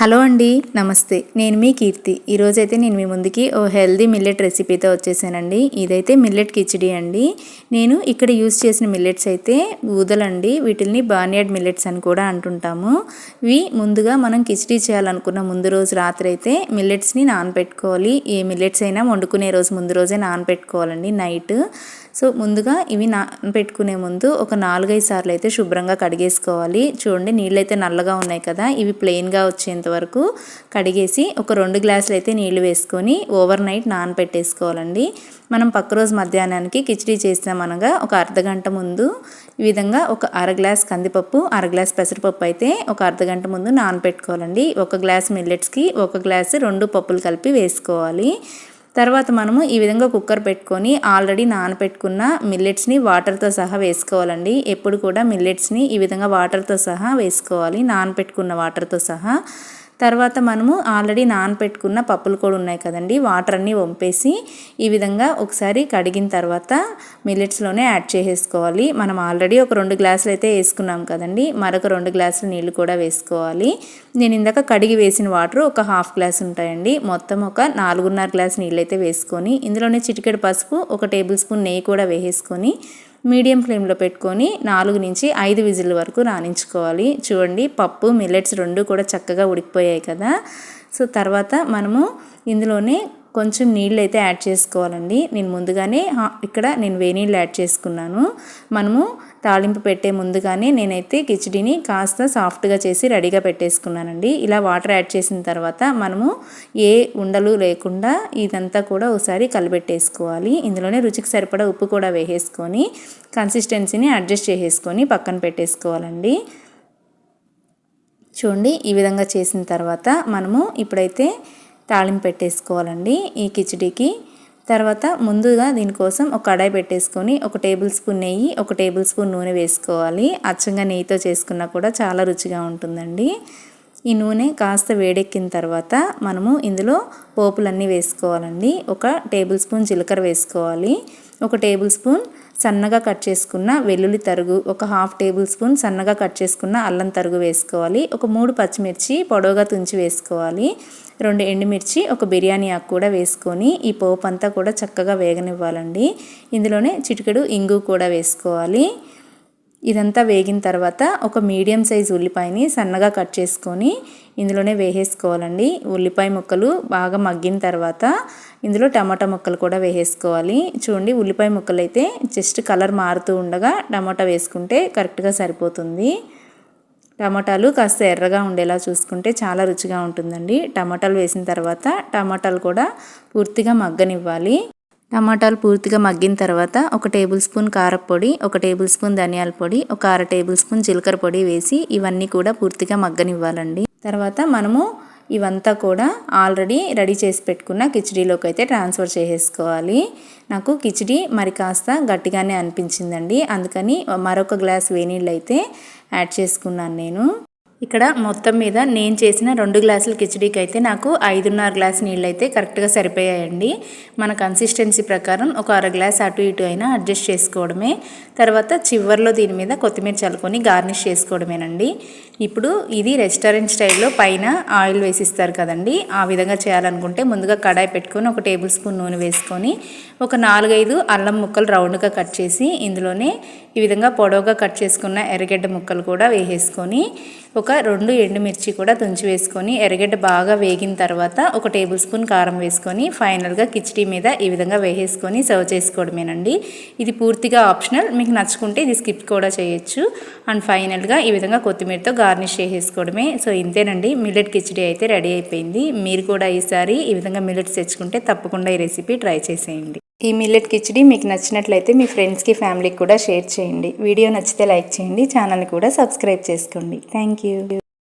Hello అండి నమస్తే. నేను మీ కీర్తి. ఈరోజైతే నేను మీ ముందుకి ఓ హెల్దీ మిల్లెట్ రెసిపీతో వచ్చేసానండి. ఇదైతే మిల్లెట్ కిచిడి అండి. నేను ఇక్కడ యూజ్ చేసిన మిల్లెట్స్ అయితే ఊదలండి. వీటిల్ని బార్నియాడ్ మిల్లెట్స్ అని కూడా అంటుంటాము. ఇవి ముందుగా మనం కిచిడి చేయాలనుకున్న ముందు రోజు రాత్రి అయితే మిల్లెట్స్ని నానబెట్టుకోవాలి ఏ మిల్లెట్స్ అయినా వండుకునే రోజు ముందు రోజే నానబెట్టుకోవాలండి నైట్. సో ముందుగా ఇవి నా పెట్టుకునే ముందు ఒక నాలుగైదు సార్లు అయితే శుభ్రంగా కడిగేసుకోవాలి. చూడండి నీళ్ళు అయితే నల్లగా ఉన్నాయి కదా ఇవి ప్లెయిన్గా వచ్చేంత వరకు కడిగేసి ఒక రెండు గ్లాసులు అయితే నీళ్ళు వేసుకొని ఓవర్ నైట్ నానపెట్టేసుకోవాలండి. మనం పక్క రోజు మధ్యాహ్నానికి కిచడీ చేస్తామనగా ఒక అర్ధగంట ముందు ఈ విధంగా ఒక అర గ్లాస్ కందిపప్పు అర గ్లాస్ పెసరపప్పు అయితే ఒక అర్ధగంట ముందు నానపెట్టుకోవాలండి. ఒక గ్లాస్ మిల్లెట్స్కి ఒక గ్లాస్ రెండు పప్పులు కలిపి వేసుకోవాలి. తర్వాత మనము ఈ విధంగా కుక్కర్ పెట్టుకొని ఆల్రెడీ నానపెట్టుకున్న మిల్లెట్స్ని వాటర్తో సహా వేసుకోవాలండి. ఎప్పుడు కూడా మిల్లెట్స్ని ఈ విధంగా వాటర్తో సహా వేసుకోవాలి. నానపెట్టుకున్న వాటర్తో సహా. తర్వాత మనము ఆల్రెడీ నానపెట్టుకున్న పప్పులు కూడా ఉన్నాయి కదండి. వాటర్ అన్నీ వంపేసి ఈ విధంగా ఒకసారి కడిగిన తర్వాత మిల్లెట్స్లోనే యాడ్ చేసేసుకోవాలి. మనం ఆల్రెడీ ఒక రెండు గ్లాసులు అయితే వేసుకున్నాం కదండి. మరొక రెండు గ్లాసులు నీళ్ళు కూడా వేసుకోవాలి. నేను ఇందాక కడిగి వేసిన వాటర్ ఒక హాఫ్ గ్లాస్ ఉంటాయండి. మొత్తం ఒక నాలుగున్నర గ్లాస్ నీళ్ళు అయితే వేసుకొని ఇందులోనే చిటికెడు పసుపు ఒక టేబుల్ స్పూన్ నెయ్యి కూడా వేసేసుకొని మీడియం ఫ్లేమ్లో పెట్టుకొని నాలుగు నుంచి ఐదు విజిల్ వరకు రాణించుకోవాలి. చూడండి పప్పు మిల్లెట్స్ రెండు కూడా చక్కగా ఉడికిపోయాయి కదా. సో తర్వాత మనము ఇందులోనే కొంచెం నీళ్ళు అయితే యాడ్ చేసుకోవాలండి. నేను ముందుగానే ఇక్కడ నేను వేనీళ్ళు యాడ్ చేసుకున్నాను. మనము తాలింపు పెట్టే ముందుగానే నేనైతే కిచడీని కాస్త సాఫ్ట్గా చేసి రెడీగా పెట్టేసుకున్నానండి. ఇలా వాటర్ యాడ్ చేసిన తర్వాత మనము ఏ ఉండలు లేకుండా ఇదంతా కూడా ఒకసారి కలిపెట్టేసుకోవాలి ఇందులోనే రుచికి సరిపడా ఉప్పు కూడా వేసేసుకొని కన్సిస్టెన్సీని అడ్జస్ట్ చేసేసుకొని పక్కన పెట్టేసుకోవాలండి. చూడండి ఈ విధంగా చేసిన తర్వాత మనము ఇప్పుడైతే తాళింపు పెట్టేసుకోవాలండి. ఈ కిచడీకి తర్వాత ముందుగా దీనికోసం ఒక కడాయి పెట్టేసుకొని ఒక టేబుల్ స్పూన్ నెయ్యి ఒక టేబుల్ స్పూన్ నూనె వేసుకోవాలి. అచ్చంగా నెయ్యితో చేసుకున్నా కూడా చాలా రుచిగా ఉంటుందండి. ఈ నూనె కాస్త వేడెక్కిన తర్వాత మనము ఇందులో పోపులన్నీ వేసుకోవాలండి. ఒక టేబుల్ స్పూన్ జీలకర్ర వేసుకోవాలి. ఒక టేబుల్ స్పూన్ సన్నగా కట్ చేసుకున్న వెల్లుల్లి తరుగు ఒక హాఫ్ టేబుల్ స్పూన్ సన్నగా కట్ చేసుకున్న అల్లం తరుగు వేసుకోవాలి. ఒక మూడు పచ్చిమిర్చి పొడవుగా తుంచి వేసుకోవాలి. రెండు ఎండుమిర్చి ఒక బిర్యానీ ఆకు కూడా వేసుకొని ఈ పోపు అంతా కూడా చక్కగా వేగనివ్వాలండి. ఇందులోనే చిటికెడు ఇంగు కూడా వేసుకోవాలి. ఇదంతా వేగిన తర్వాత ఒక మీడియం సైజ్ ఉల్లిపాయని సన్నగా కట్ చేసుకొని ఇందులోనే వేసేసుకోవాలండి. ఉల్లిపాయ ముక్కలు బాగా మగ్గిన తర్వాత ఇందులో టమాటా ముక్కలు కూడా వేసేసుకోవాలి. చూడండి ఉల్లిపాయ ముక్కలు అయితే జస్ట్ కలర్ మారుతూ ఉండగా టమాటా వేసుకుంటే కరెక్ట్గా సరిపోతుంది. టమాటాలు కాస్త ఎర్రగా ఉండేలా చూసుకుంటే చాలా రుచిగా ఉంటుందండి. టమాటాలు వేసిన తర్వాత టమాటాలు కూడా పూర్తిగా మగ్గనివ్వాలి. టమాటాలు పూర్తిగా మగ్గిన తర్వాత ఒక టేబుల్ స్పూన్ కారపొడి ఒక టేబుల్ స్పూన్ ధనియాల పొడి ఒక అర టేబుల్ స్పూన్ జీలకర్ర పొడి వేసి ఇవన్నీ కూడా పూర్తిగా మగ్గనివ్వాలండి. తర్వాత మనము ఇవంతా కూడా ఆల్రెడీ రెడీ చేసి పెట్టుకున్న కిచడీలోకి అయితే ట్రాన్స్ఫర్ చేసేసుకోవాలి. నాకు కిచడీ మరి కాస్త గట్టిగానే అనిపించిందండి. అందుకని మరొక గ్లాస్ వేనీళ్ళు అయితే యాడ్ చేసుకున్నాను నేను. ఇక్కడ మొత్తం మీద నేను చేసిన రెండు గ్లాసుల కిచడీకి అయితే నాకు ఐదున్నర గ్లాస్ నీళ్ళు అయితే కరెక్ట్గా సరిపోయాయండి. మన కన్సిస్టెన్సీ ప్రకారం ఒక అర గ్లాస్ అటు ఇటు అయినా అడ్జస్ట్ చేసుకోవడమే. తర్వాత చివర్లో దీని మీద కొత్తిమీర చల్లుకొని గార్నిష్ చేసుకోవడమేనండి. ఇప్పుడు ఇది రెస్టారెంట్ స్టైల్లో పైన ఆయిల్ వేసిస్తారు కదండి. ఆ విధంగా చేయాలనుకుంటే ముందుగా కడాయి పెట్టుకొని ఒక టేబుల్ స్పూన్ నూనె వేసుకొని ఒక నాలుగైదు అల్లం ముక్కలు రౌండ్గా కట్ చేసి ఇందులోనే ఈ విధంగా పొడవుగా కట్ చేసుకున్న ఎర్రగడ్డ ముక్కలు కూడా వేసేసుకొని ఒక రెండు ఎండుమిర్చి కూడా తుంచి వేసుకొని ఎర్రగడ్డ బాగా వేగిన తర్వాత ఒక టేబుల్ స్పూన్ కారం వేసుకొని ఫైనల్గా కిచడీ మీద ఈ విధంగా వేసేసుకొని సర్వ్ చేసుకోవడమేనండి. ఇది పూర్తిగా ఆప్షనల్. మీకు నచ్చుకుంటే ఇది స్కిప్ కూడా చేయొచ్చు. అండ్ ఫైనల్గా ఈ విధంగా కొత్తిమీరతో గార్నిష్ చేసేసుకోవడమే. సో ఇంతేనండి. మిల్లెట్ కిచడీ అయితే రెడీ అయిపోయింది. మీరు కూడా ఈసారి ఈ విధంగా మిల్లెట్స్ తెచ్చుకుంటే తప్పకుండా ఈ రెసిపీ ట్రై చేసేయండి. ఈ మిల్లెట్ కిచిడి మీకు నచ్చినట్లయితే మీ ఫ్రెండ్స్కి ఫ్యామిలీకి కూడా షేర్ చేయండి. వీడియో నచ్చితే లైక్ చేయండి. ఛానల్ని కూడా సబ్స్క్రైబ్ చేసుకోండి. Thank you